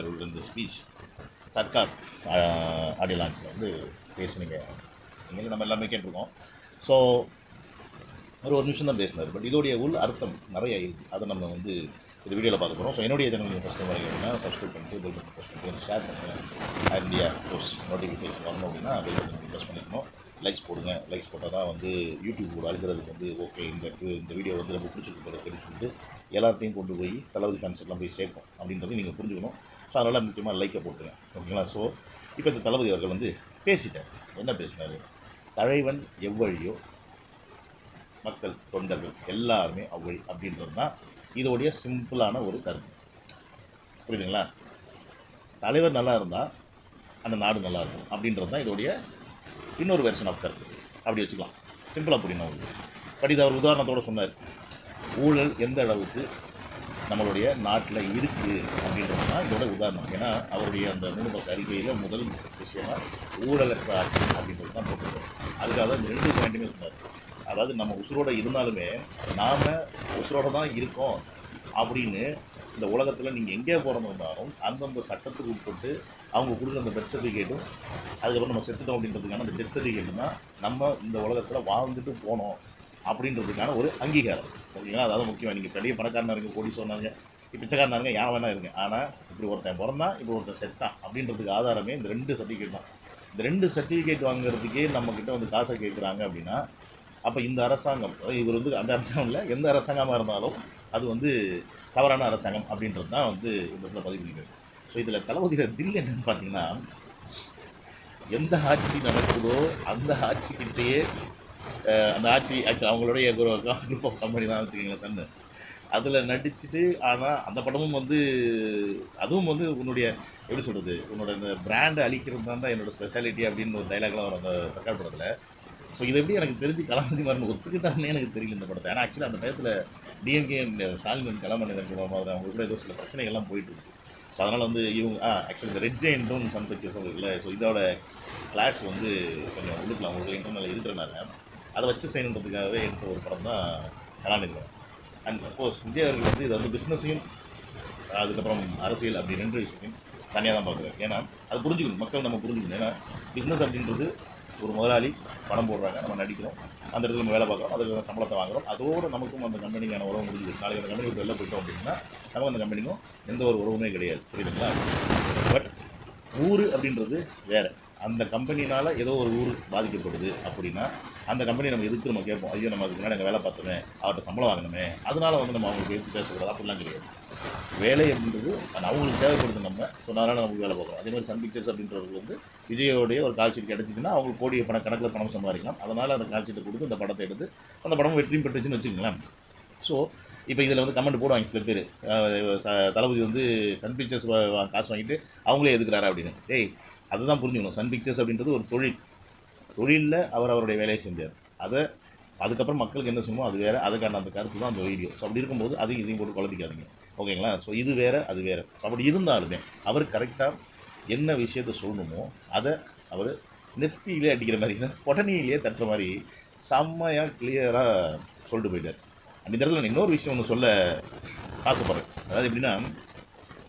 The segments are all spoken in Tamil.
இருந்த இந்த ஸ்பீச் சர்க்கார் ஆடியோ லான்ச்சில் வந்து பேசுனீங்க. நீங்கள் நம்ம எல்லாமே கேட்டிருக்கோம். ஸோ ஒரு ஒரு நிமிஷம் தான் பேசினார். பட் இதோடைய உள் அர்த்தம் நிறைய இருக்குது அதை நம்ம வந்து இந்த வீடியோவில் பார்க்க போகிறோம் ஸோ என்னுடைய சேனல் நீங்கள் ஃபஸ்ட் வரைக்கும் வரீங்கன்னா சப்ஸ்கிரைப் பண்ணிட்டு பெல் பட்டன் ப்ரெஸ் பண்ணிட்டு ஷேர் பண்ணுங்கள் ஆர் இந்தியா போஸ்ட் நோட்டிஃபிகேஷன் வரணும் அப்படின்னா பெல் பட்டன் ப்ரெஸ் பண்ணிக்கணும். லைக்ஸ் போடுங்க. லைக்ஸ் போட்டால் தான் வந்து யூடியூப் கூட அழுகிறதுக்கு வந்து ஓகே இந்த இந்த வீடியோ வந்து ரொம்ப பிடிச்சிருக்கு போல தெரிஞ்சுக்கிட்டு எல்லாத்தையும் கொண்டு போய் தளபதி ஃபேன்ஸ் எல்லாம் போய் சேர்க்கும் அப்படின்றத நீங்கள் புரிஞ்சுக்கணும். அதனால் முக்கியமாக லைக்கை போட்டுருங்க ஓகேங்களா? ஸோ இப்போ இந்த தளபதி அவர்கள் வந்து பேசிட்டார். என்ன பேசினார்? தலைவன் எவ்வழியோ மக்கள் தொண்டர்கள் எல்லாருமே அவ்வழி அப்படின்றது தான் இதோடைய சிம்பிளான ஒரு கருத்து. புரியுதுங்களா? தலைவர் நல்லா இருந்தால் அந்த நாடு நல்லா இருக்கும் அப்படின்றது தான் இதோடைய இன்னொரு வெர்ஷன் ஆஃப் கருத்து. அப்படி வச்சுக்கலாம். சிம்பிளாக புரியணும் உங்களுக்கு பட் இது அவர் உதாரணத்தோட சொன்னார். ஊழல் எந்த அளவுக்கு நம்மளுடைய நாட்டில் இருக்குது அப்படின்றது தான் இதோட உதாரணம். ஏன்னா அவருடைய அந்த மூணு பக்க அறிக்கையில் முதல் விஷயமா ஊழலற்ற ஆட்சி அப்படின்றது தான் போட்டிருக்காரு அதுக்காக தான் இந்த ரெண்டு பாயிண்ட்டுமே சொன்னார். அதாவது நம்ம உசுரோடு இருந்தாலுமே நாம் உசுரோடு தான் இருக்கோம் அப்படின்னு இந்த உலகத்தில் நீங்கள் எங்கே பிறந்திருந்தாலும் அந்தந்த சட்டத்துக்கு உட்பட்டு அவங்க கொடுக்குற அந்த டெத் சர்டிஃபிகேட்டும் அதுக்கப்புறம் நம்ம செத்துட்டோம் அப்படின்றதுக்கான அந்த டெத் சர்டிஃபிகேட்டும் தான் நம்ம இந்த உலகத்தில் வாழ்ந்துட்டு போனோம். அப்படின்றதுக்கான ஒரு அங்கீகாரம். ஓகேங்களா அதாவது முக்கியம் நீங்கள் பெரிய பணக்காரனாக இருங்க கோடி சொன்னாங்க பிச்சைக்காரனா இருங்க யான் வேணா இருங்க. ஆனால் இப்படி ஒருத்தன் பிறந்தான் இப்படி ஒருத்தன் செத்தான் அப்படின்றதுக்கு ஆதாரமே இந்த ரெண்டு சர்டிஃபிகேட் தான். இந்த ரெண்டு சர்டிஃபிகேட் வாங்குறதுக்கே நம்மக்கிட்ட வந்து காசை கேட்குறாங்க அப்படின்னா அப்போ இந்த அரசாங்கம் இவர் வந்து அந்த அரசாங்கம் இல்லை எந்த அரசாங்கமாக இருந்தாலும் அது வந்து தவறான அரசாங்கம் அப்படின்றது தான் வந்து இந்த இடத்துல பதிவு பண்ணிக்கிறது. ஸோ இதில் தளபதிகள் தில் என்னன்னு பார்த்தீங்கன்னா எந்த ஆட்சி நடக்குதோ அந்த ஆட்சிக்கிட்டேயே அந்த ஆட்சி ஆக்சுவலி அவங்களுடைய குரூப் ஆஃப் கம்பெனி தான் வச்சுக்கோங்களேன் சன்னு. அதில் நடிச்சுட்டு ஆனால் அந்த படமும் வந்து அதுவும் வந்து உன்னுடைய எப்படி சொல்கிறது உன்னோட இந்த பிராண்டை அழிக்கிறது தான் என்னோட ஸ்பெஷாலிட்டி அப்படின்னு ஒரு டைலாக்லாம் வரும் அந்த சர்க்கார் படத்தில். ஸோ இது எப்படி எனக்கு தெரிஞ்சு கலாநிதி மாறன் ஒத்துக்கிட்டாருன்னே எனக்கு தெரியல இந்த படத்தை. ஏன்னா ஆக்சுவலி அந்த நேரத்தில் டிஎம்கே ஸ்டாலின் கலாமணி மாதிரி அவங்க கூட ஏதோ சில பிரச்சனைகள்லாம் போயிட்டு இருந்துச்சு. ஸோ அதனால் வந்து இவங்க ஆ ஆக்சுவலி இந்த ரெட் ஜெயின்ட்டும் சன் பிக்சர்ஸ் இருக்குல்ல ஸோ இதோட கிளாஸ் வந்து கொஞ்சம் உள்ளுக்குள்ள அவங்களுக்கு இன்டர்னல் இருக்கிறனால அதை வச்சு செய்யணுன்றதுக்காகவே எடுத்த ஒரு படம் தான் கலாநிதி படம். அண்ட் சப்போஸ் இந்தியாவர்கள் வந்து இதை வந்து பிஸ்னஸையும் அதுக்கப்புறம் அரசியல் அப்படி ரெண்டு விஷயத்தையும் தனியாக தான் பார்க்குறாங்க ஏன்னா அது புரிஞ்சுக்கணும். மக்கள் நம்ம புரிஞ்சுக்கணும். ஏன்னா பிஸ்னஸ் அப்படின்றது ஒரு முதலாளி பணம் போடுறாங்க. நம்ம நடிக்கிறோம். அந்த இடத்துல நம்ம வேலை பார்க்குறோம். அதுக்கு சம்பளத்தை வாங்குறோம். அதோடு நமக்கும் அந்த கம்பெனிக்கான உறவு முடிஞ்சு நாளைக்கு அந்த கம்பெனி விட்டு வெளில போயிட்டோம் அப்படின்னா நமக்கு அந்த கம்பெனிக்கும் எந்த ஒரு உறவுமே கிடையாது. புரியுதுங்களா? பட் ஊர் அப்படின்றது வேறு. அந்த கம்பெனினால் ஏதோ ஒரு ஊர் பாதிக்கப்படுது அப்படின்னா அந்த கம்பெனி நம்ம எதுக்கு நம்ம கேட்போம். ஐயோ நம்ம அதுக்கு முன்னாடி அங்கே வேலை பார்த்தோமே அவர்கிட்ட சம்பளம் வாங்கணுமே. அதனால வந்து நம்ம அவங்களுக்கு எதிர்த்து பேசக்கூடாது அப்படிலாம் கிடையாது. வேலை அப்படின்றது அவங்களுக்கு தேவைப்படுது நம்ம ஸோ நமக்கு வேலை பார்க்குறோம். அதே மாதிரி சன் பிக்சர்ஸ் அப்படின்றது வந்து விஜயோடைய ஒரு கால்ஷீட் கிடச்சிச்சின்னா அவங்களுக்கு கோடி பண கணக்கில் பணம் சம்பாதிக்கலாம். அதனால் அந்த கால்ஷீட்டை கொடுத்து அந்த படத்தை எடுத்து அந்த படம் வெற்றியும் பெற்றுச்சுன்னு வச்சுக்கோங்களேன். ஸோ இப்போ இதில் வந்து கமெண்ட் போடுவாங்க சில பேர். தளபதி வந்து சன் பிக்சர்ஸ் காசு வாங்கிட்டு அவங்களே எதுக்குறாரு அப்படின்னு. ஏய் அதுதான் புரிஞ்சுக்கணும். சன் பிக்சர்ஸ் அப்படின்றது ஒரு தொழில். தொழிலில் அவர் அவருடைய வேலையை செஞ்சார். அதை அதுக்கப்புறம் மக்களுக்கு என்ன செய்யணும் அது வேறு. அதுக்கான அந்த கருத்து தான் அந்த வீடியோ ஸோ அப்படி இருக்கும்போது அதையும் இதையும் போட்டு குழப்பிக்காதீங்க. ஓகேங்களா ஸோ இது வேறு அது வேறு. அப்படி இருந்தாலுமே அவர் கரெக்டாக என்ன விஷயத்த சொல்லணுமோ அதை அவர் நெத்தியிலே அடிக்கிற மாதிரி உடனேயிலேயே தட்டுற மாதிரி செம்மையாக கிளியராக சொல்லிட்டு போயிட்டார். அந்த இடத்துல நான் இன்னொரு விஷயம் ஒன்று சொல்ல ஆசைப்படுறேன். அதாவது எப்படின்னா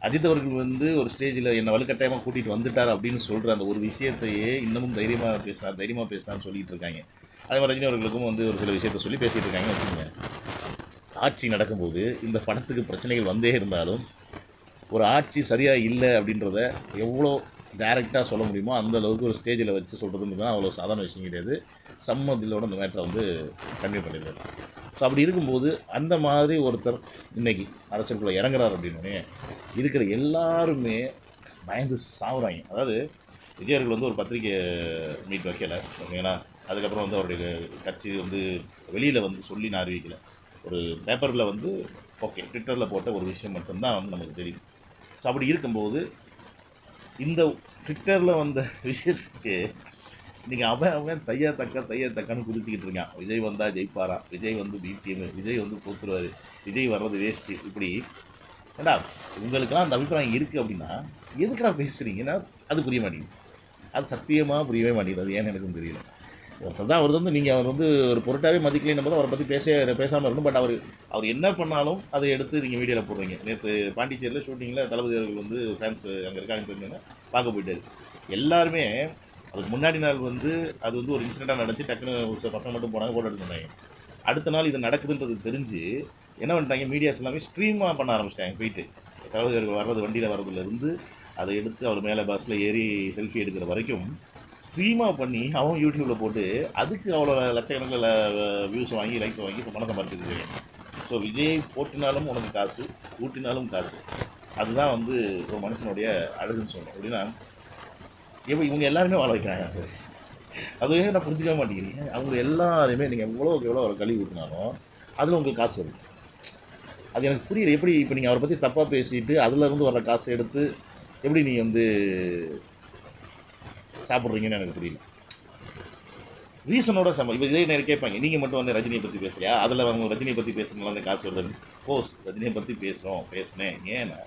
அஜித் அவர்கள் வந்து ஒரு ஸ்டேஜில் என்னை வலுக்கட்டாயமாக கூட்டிகிட்டு வந்துட்டார் அப்படின்னு சொல்கிற அந்த ஒரு விஷயத்தையே இன்னமும் தைரியமாக பேசினார் தைரியமாக பேசினார்னு சொல்லிட்டு இருக்காங்க. அதே மாதிரி ரஜினி அவர்களுக்கும் வந்து ஒரு சில விஷயத்த சொல்லி பேசிகிட்டு இருக்காங்கன்னு வச்சுக்கோங்க. ஆட்சி நடக்கும்போது இந்த படத்துக்கு பிரச்சனைகள் வந்தே இருந்தாலும் ஒரு ஆட்சி சரியாக இல்லை அப்படின்றத எவ்வளோ டைரெக்டாக சொல்ல முடியுமோ அந்த அளவுக்கு ஒரு ஸ்டேஜில் வச்சு சொல்கிறதுன்னு தான் அவ்வளோ சாதாரண விஷயம் கிடையாது. சம்மதிலோட இந்த மேட்டரை வந்து கன்வே பண்ணிடுறாரு ஸோ அப்படி இருக்கும்போது அந்த மாதிரி ஒருத்தர் இன்னைக்கு அரசியலுக்குள்ளே இறங்குறாரு அப்படின்னு இருக்கிற எல்லாருமே பயந்து சாவுறாங்க. அதாவது விஜயர்கள் வந்து ஒரு பத்திரிக்கை மீட் வைக்கல ஓகேங்களா? அதுக்கப்புறம் வந்து அவருடைய கட்சி வந்து வெளியில் வந்து சொல்லி நான் அறிவிக்கலை. ஒரு பேப்பரில் வந்து ஓகே ட்விட்டரில் போட்ட ஒரு விஷயம் மட்டும்தான் வந்து நமக்கு தெரியும். ஸோ அப்படி இருக்கும்போது இந்த ட்விட்டரில் வந்த விஷயத்துக்கு இன்றைக்கி அவன் அவன் தையா தக்க தையா தக்கான்னு குதிச்சுக்கிட்டு இருக்கான். விஜய் வந்தால் ஜெயிப்பாரா? விஜய் வந்து பிடிஎம் விஜய் வந்து தோத்துருவார் விஜய் வர்றது வேஸ்ட்டு இப்படி ஏண்டா உங்களுக்கெல்லாம் அந்த அபிப்பிராயம் இருக்குது அப்படின்னா எதுக்குடா பேசுகிறீங்கன்னா அது புரிய மாட்டேங்குது. அது சத்தியமாக புரியவே மாட்டேங்குது. அது ஏன்னு எனக்கும் தெரியல. ஒருத்தர் தான் அவர் வந்து நீங்கள் அவர் வந்து ஒரு பொருட்டாவே மதிக்கலைன்னு போது அவரை பற்றி பேச பேசாமல் இருக்கணும் பட் அவர் அவர் என்ன பண்ணாலும் அதை எடுத்து நீங்கள் வீடியோவில் போடுறீங்க. நேற்று பாண்டிச்சேரியில் ஷூட்டிங்கில் தளபதி அவர்கள் வந்து ஃபேன்ஸ் அங்கே இருக்காங்க தெரிஞ்சுங்க பார்க்க போயிட்டாரு. எல்லாருமே அதுக்கு முன்னாடி நாள் வந்து அது வந்து ஒரு இன்சிடெண்ட்டாக நடந்துச்சு டக்குன்னு ஒரு சில பசங்க மட்டும் போனாங்க ஃபோட்டோ எடுத்துருந்தாங்க அடுத்த நாள் இது நடக்குதுன்றது தெரிஞ்சு என்ன பண்ணிட்டாங்க மீடியாஸ் எல்லாமே ஸ்ட்ரீமாக பண்ண ஆரம்பிச்சிட்டாங்க போயிட்டு. தலைவர்கள் வர்றது வண்டியில் வர்றதுலேருந்து அதை எடுத்து அவர் மேலே பஸ்ஸில் ஏறி செல்ஃபி எடுக்கிற வரைக்கும் ஸ்ட்ரீமாக பண்ணி அவன் யூடியூப்பில் போட்டு அதுக்கு அவ்வளோ லட்சக்கணக்கில் வியூஸ் வாங்கி லைக்ஸ் வாங்கி பணத்தை பார்த்துருக்கேன் ஸோ விஜய் போட்டினாலும் உனக்கு காசு ஊட்டினாலும் காசு. அதுதான் வந்து ஒரு மனுஷனுடைய அழகுன்னு சொல்லணும். அப்படின்னா இவங்க இவங்க எல்லாருமே வாழ வைக்கிறாங்க. அது அதுவே நான் புரிஞ்சுக்க மாட்டேங்கிறீங்க? அவங்க எல்லாருமே நீங்கள் எவ்வளோக்கு எவ்வளோ அவரை கழுவி ஊற்றினாலும் அதில் உங்களுக்கு காசு வரும் அது எனக்கு புரியல. எப்படி இப்போ நீங்கள் அவரை பற்றி தப்பாக பேசிட்டு அதுல இருந்து வர காசை எடுத்து எப்படி நீங்கள் வந்து சாப்பிட்றீங்கன்னு எனக்கு புரியல. ரீசனோட சம இப்போ இதே நேரம் கேட்பாங்க. நீங்கள் மட்டும் வந்து ரஜினியை பற்றி பேசுறியா? அதில் அவங்க ரஜினியை பற்றி பேசுறதுனால அந்த காசு வருது. போஸ் ரஜினியை பற்றி பேசுகிறோம் பேசினேன். ஏன்னா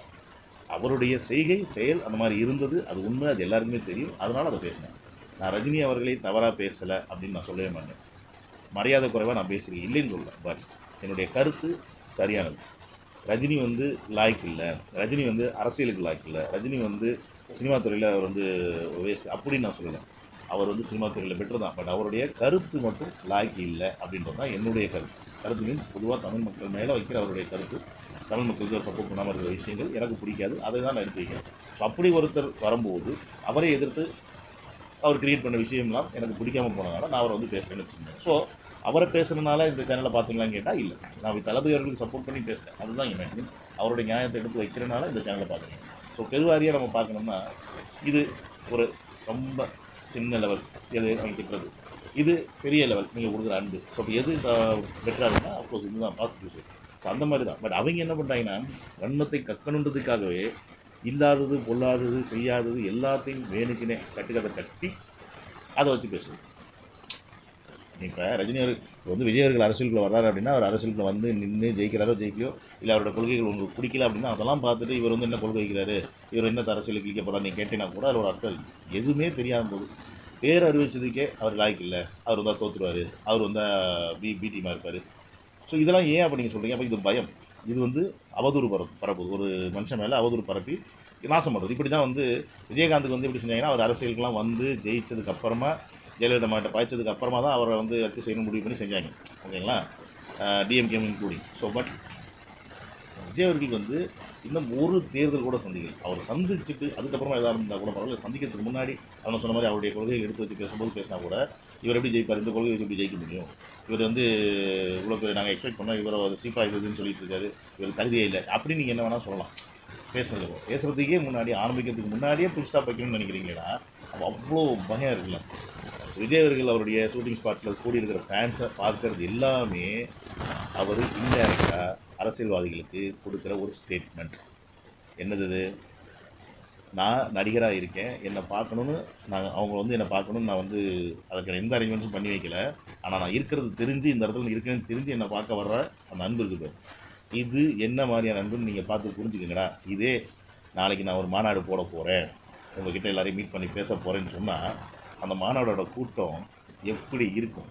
அவருடைய செய்கை செயல் அந்த மாதிரி இருந்தது. அது உண்மை அது எல்லாருக்குமே தெரியும். அதனால் அதை பேசினேன். நான் ரஜினி அவர்களை தவறாக பேசலை அப்படின்னு நான் சொல்லவே மாட்டேன். மரியாதை குறைவாக நான் பேசுகிறேன் இல்லைன்னு சொல்லல. பட் என்னுடைய கருத்து சரியானது. ரஜினி வந்து லாய்க்கு இல்லை. ரஜினி வந்து அரசியலுக்கு லாய்க்கு இல்லை. ரஜினி வந்து சினிமா துறையில் அவர் வந்து வேஸ்ட் அப்படின்னு நான் சொல்லலை. அவர் வந்து சினிமா துறையில் பெட்டர் தான். பட் அவருடைய கருத்து மட்டும் லாய்க்கு இல்லை அப்படின்றது தான் என்னுடைய கருத்து. கருத்து மீன்ஸ் பொதுவாக தமிழ் மக்கள் மேலே வைக்கிற அவருடைய கருத்து தமிழ் மக்களுக்கு சப்போர்ட் பண்ணாமல் இருக்கிற விஷயங்கள் எனக்கு பிடிக்காது. அதை தான் நான் எடுத்து வைக்கிறேன் ஸோ அப்படி ஒருத்தர் வரும்போது அவரை எதிர்த்து அவர் கிரியேட் பண்ண விஷயம்லாம் எனக்கு பிடிக்காமல் போனதுனால நான் அவரை வந்து பேசுகிறேன்னு வச்சுருந்தேன் ஸோ அவரை பேசுனதுனால இந்த சேனலை பார்த்தீங்களான்னு கேட்டால் இல்லை. நான் தளபதி அவர்களுக்கு சப்போர்ட் பண்ணி பேசுகிறேன் அதுதான் என் மீன்ஸ் அவருடைய நியாயத்தை எடுத்து வைக்கிறனால இந்த சேனலை பார்க்குறேன். ஸோ பெருவாரியாக நம்ம பார்க்கணும்னா இது ஒரு ரொம்ப சின்ன லெவல் எது? அவங்க திட்டுறது இது பெரிய லெவல் நீங்கள் கொடுக்குற அன்பு. ஸோ இப்போ எது பெட்டராக இருக்குன்னா அஃப்கோர்ஸ் இதுதான் பாசிட்டிவ் ஸோ அந்த மாதிரி தான் பட் அவங்க என்ன பண்ணுறாங்கன்னா வன்மத்தை கக்கணுன்றதுக்காகவே இல்லாதது பொல்லாதது செய்யாதது எல்லாத்தையும் வேணுக்குனே கட்டுக்கதை கட்டி அதை வச்சு பேசுது. இப்போ ரஜினி அவர் வந்து விஜய் அவர்கள் அரசியலுக்குள்ள வர்றாரு அப்படின்னா அவர் அரசியலுக்குள்ள வந்து நின்று ஜெயிக்கிறாரோ ஜெயிக்கலையோ இல்லை அவரோட கொள்கைகள் உங்களுக்கு பிடிக்கல அப்படின்னா அதெல்லாம் பார்த்துட்டு இவர் வந்து என்ன கொள்கை வைக்கிறாரு? இவர் என்ன அரசியலுக்கு இழிக்க போகிறார் நீ கேட்டீங்கன்னா கூட அதில் ஒரு அர்த்தம் எதுவுமே தெரியாத போது பேர் அறிவிச்சதுக்கே அவர் லாய்க்கு இல்லை. அவர் வந்தால் தோற்றுருவார் அவர் வந்தால் பி பி டீமாக இருப்பார். ஸோ இதெல்லாம் ஏன் அப்படி நீங்கள் சொல்கிறீங்க அப்போ இது பயம். இது வந்து அவதூறு பர பரப்புது ஒரு மனுஷன் மேலே அவதூறு பரப்பி நாசம் பண்ணுறது இப்படி தான் வந்து விஜயகாந்துக்கு வந்து எப்படி செஞ்சாங்கன்னா அவர் அரசியலுக்குலாம் வந்து ஜெயிச்சதுக்கு அப்புறமா ஜெயலலிதா மாட்ட பாய்ச்சதுக்கு அப்புறமா தான் அவரை வந்து வச்சு செய்யணும் முடிவு பண்ணி செஞ்சாங்க. ஓகேங்களா? DMK including so but Vijay அவர்களுக்கு வந்து இன்னும் ஒரு தேர்தல் கூட சந்திக்கல. அவர் சந்திச்சுட்டு அதுக்கப்புறமா எதாக இருந்தால் கூட பரவாயில்ல சந்திக்கிறதுக்கு முன்னாடி அவன் சொன்ன மாதிரி அவருடைய கொள்கையை எடுத்து வச்சு பேசும்போது பேசினா கூட இவர் எப்படி ஜெயிப்பார்? இந்த கொள்கையை வச்சு எப்படி ஜெயிக்க முடியும்? இவர் வந்து இவ்வளோ பேர் நாங்கள் எக்ஸ்பெக்ட் பண்ணோம் இவரை சீப்பாக இருக்குதுன்னு சொல்லிட்டு இருக்காரு. இவர் தகுதியே இல்லை. அப்படின்னு நீங்கள் என்ன வேணால் சொல்லலாம். பேசுனது பேசுகிறதுக்கே முன்னாடி ஆரம்பிக்கிறதுக்கு முன்னாடியே புல் ஸ்டாப் வைக்கணும்னு நினைக்கிறீங்களா அப்போ அவ்வளோ பயம் இருக்குல்ல. விஜய் அவர்கள் அவருடைய ஷூட்டிங் ஸ்பாட்ஸில் கூடி இருக்கிற ஃபேன்ஸை பார்க்கறது எல்லாமே அவர் இன்டேரக்டாக அரசியல்வாதிகளுக்கு கொடுக்குற ஒரு ஸ்டேட்மெண்ட் என்னது இது? நான் நடிகராக இருக்கேன். என்னை பார்க்கணுன்னு நான் அவங்க வந்து என்னை பார்க்கணுன்னு நான் வந்து அதுக்கான எந்த அரேஞ்ச்மெண்ட்ஸும் பண்ணி வைக்கல. ஆனால் நான் இருக்கிறது தெரிஞ்சு இந்த இடத்துல இருக்கேன்னு தெரிஞ்சு என்னை பார்க்க வர்ற அந்த அன்பு இருக்குது இது என்ன மாதிரியான அன்புன்னு நீங்கள் பார்த்து புரிஞ்சுக்கங்கடா. இதே நாளைக்கு நான் ஒரு மாநாடு போட போகிறேன் உங்ககிட்ட எல்லாரையும் மீட் பண்ணி பேச போகிறேன்னு சொன்னால் அந்த மாநாடோட கூட்டம் எப்படி இருக்கும்?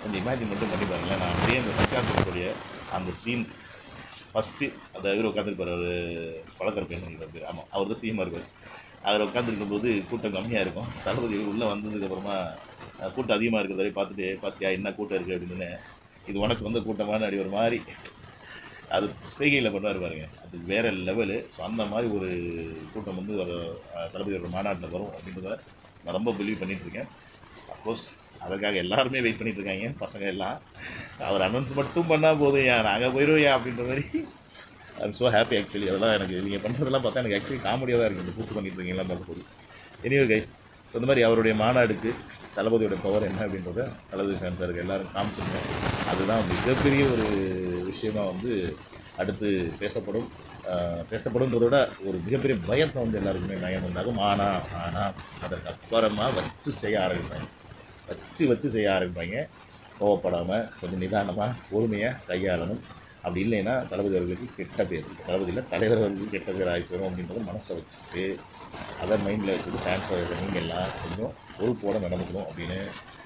கொஞ்சம் இமேஜின் மட்டும் பண்ணி பாருங்களேன். நான் அப்படியே அந்த சர்க்கார் அந்த சீன் ஃபஸ்ட்டு அந்த இவர் உட்காந்துருப்பார் அவர் பழக்கருப்பேன் பெண் பேர் ஆமாம் அவர் தான் சீமாக இருப்பார். அதில் உட்காந்துருக்கும் போது கூட்டம் கம்மியாக இருக்கும். தளபதி உள்ளே வந்ததுக்கப்புறமா கூட்டம் அதிகமாக இருக்கிறத பார்த்துட்டு பார்த்தியா என்ன கூட்டம் இருக்குது அப்படின்னு இது உனக்கு வந்து கூட்டமான அடி ஒரு மாதிரி அது செய்கையில் பண்ணுவார் பாருங்க. அது வேறு லெவலு ஸோ அந்த மாதிரி ஒரு கூட்டம் வந்து ஒரு தளபதியோட மாநாட்டில் வரும் அப்படின்றத நான் ரொம்ப பிலீவ் பண்ணிகிட்ருக்கேன் அஃப்கோர்ஸ் அதற்காக எல்லாருமே வெயிட் பண்ணிகிட்டு இருக்காங்க பசங்க எல்லாம். அவர் அனௌன்ஸ் மட்டும் பண்ணால் போதும் ஏன் நாங்கள் போயிடுவோம் ஏன் அப்படின்ற மாதிரி. ஐம் ஸோ ஹாப்பி ஆக்சுவலி அதெல்லாம் எனக்கு நீங்கள் பண்ணுறதெல்லாம் பார்த்தா எனக்கு ஆக்சுவலி காமெடியாக தான் இருக்குது இந்த கூட்டு பண்ணிட்டு இருக்கீங்களா பார்க்கும்போது. எனிவே கைஸ் இந்த மாதிரி அவருடைய மாநாடுக்கு தளபதியோட பவர் என்ன அப்படின்றத தளபதி ஃபேன்ஸருக்கு எல்லாரும் காமிச்சிருக்கோம் அதுதான் மிகப்பெரிய ஒரு விஷயமாக வந்து அடுத்து பேசப்படும். பேசப்படும்ன்றதோட விட ஒரு மிகப்பெரிய பயத்தை வந்து எல்லாருக்குமே நயம் உண்டாகும் ஆனால் ஆனால் அதற்கு அப்புறமா வச்சு செய்ய ஆரம்பிப்பாங்க. வச்சு வச்சு செய்ய ஆரம்பிப்பாங்க. கோவப்படாமல் கொஞ்சம் நிதானமாக பொறுமையாக கையாளணும். அப்படி இல்லைன்னா தளபதி அவர்களுக்கு கெட்ட பேர். தளபதியில் தலைவர் அவர்களுக்கு கெட்ட பேர் ஆகி போயிடும் அப்படின்றத மனசை வச்சுட்டு அதை மைண்டில் வச்சுட்டு ஃபேன்ஸ் நீங்கள் எல்லாம் கொஞ்சம் பொறுப்போட நடந்துக்கணும் அப்படின்னு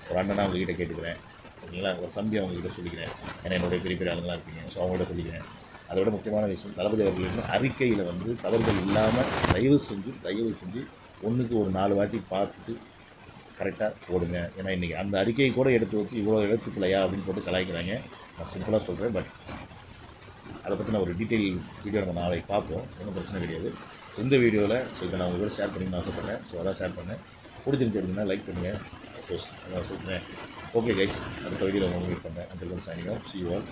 ஒரு அண்ணனாக உங்ககிட்ட கேட்டுக்கிறேன். ஓகேங்களா? ஒரு தம்பி அவங்ககிட்ட சொல்லிக்கிறேன். ஏன்னா என்னுடைய பெரிய பெரிய ஆளுங்களாக இருப்பீங்க ஸோ அவங்கள்ட்ட சொல்லிக்கிறேன். அதை விட முக்கியமான விஷயம் தளபதி அவர்கள் அறிக்கையில் வந்து தவறுகள் இல்லாமல் தயவு செஞ்சு தயவு செஞ்சு ஒன்றுக்கு ஒரு நாலு வாட்டி பார்த்துட்டு கரெக்டாக போடுங்க. ஏன்னா இன்றைக்கி அந்த அறிக்கையை கூட எடுத்து வச்சு இவ்வளோ எழுத்துக்கலையா அப்படின்னு போட்டு கலாய்க்கிறாங்க. நான் சிம்பிளாக சொல்கிறேன் பட் அதை பற்றி நான் ஒரு டீட்டெயில் வீடியோ நம்ம நாளைக்கு பார்ப்போம். ஒன்றும் பிரச்சனை கிடையாது. இந்த வீடியோவில் ஸோ இதை நான் உங்களோட ஷேர் பண்ணிங்கன்னு ஆசைப்பட்றேன். ஸோ அதான் ஷேர் பண்ணேன். பிடிச்சிருந்து அப்படின்னா லைக் பண்ணுங்கள் சப்போஸ் அதான் சொல்கிறேன் ஓகே கைஸ் அடுத்த வீடியோவில் உங்களுக்கு மீட் பண்ணுறேன் அந்த signing off see you all